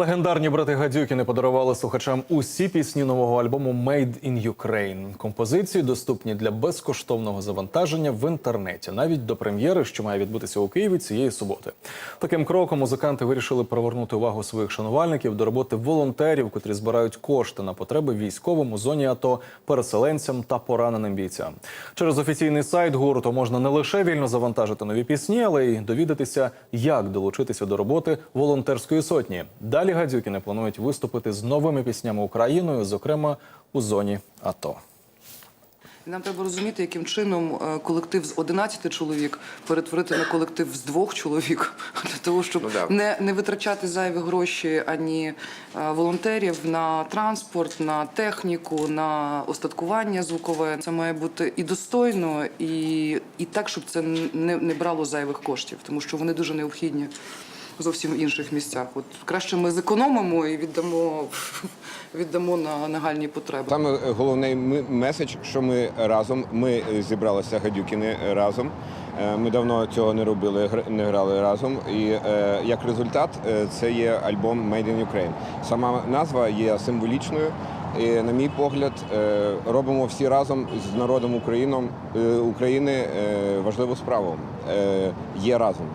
Легендарні брати Гадюкіни подарували слухачам усі пісні нового альбому «Made in Ukraine». Композиції доступні для безкоштовного завантаження в інтернеті, навіть до прем'єри, що має відбутися у Києві цієї суботи. Таким кроком музиканти вирішили привернути увагу своїх шанувальників до роботи волонтерів, котрі збирають кошти на потреби військовим у зоні АТО, переселенцям та пораненим бійцям. Через офіційний сайт гурту можна не лише вільно завантажити нові пісні, але й довідатися, як долучитися до роботи волонтерської сотні. Далі гадюкіни планують виступити з новими піснями Україною, зокрема у зоні АТО. Нам треба розуміти, яким чином е, колектив з 11 чоловік перетворити на колектив з двох чоловік для того, щоб Ну, да. не, не витрачати зайві гроші ані е, волонтерів на транспорт, на техніку, на остаткування звукове. Це має бути і достойно, і, і так, щоб це не, не брало зайвих коштів, тому що вони дуже необхідні. Зовсім в інших місцях. От краще ми зекономимо і віддамо, віддамо на нагальні потреби. Саме головний меседж, що ми разом. Ми зібралися гадюкіни разом. Е, Ми давно цього не робили, не грали разом. І е, як результат, е, це є альбом Made in Ukraine. Сама назва є символічною. І, на мій погляд, е, робимо всі разом з народом е, України е, важливу справу. Е, Є разом.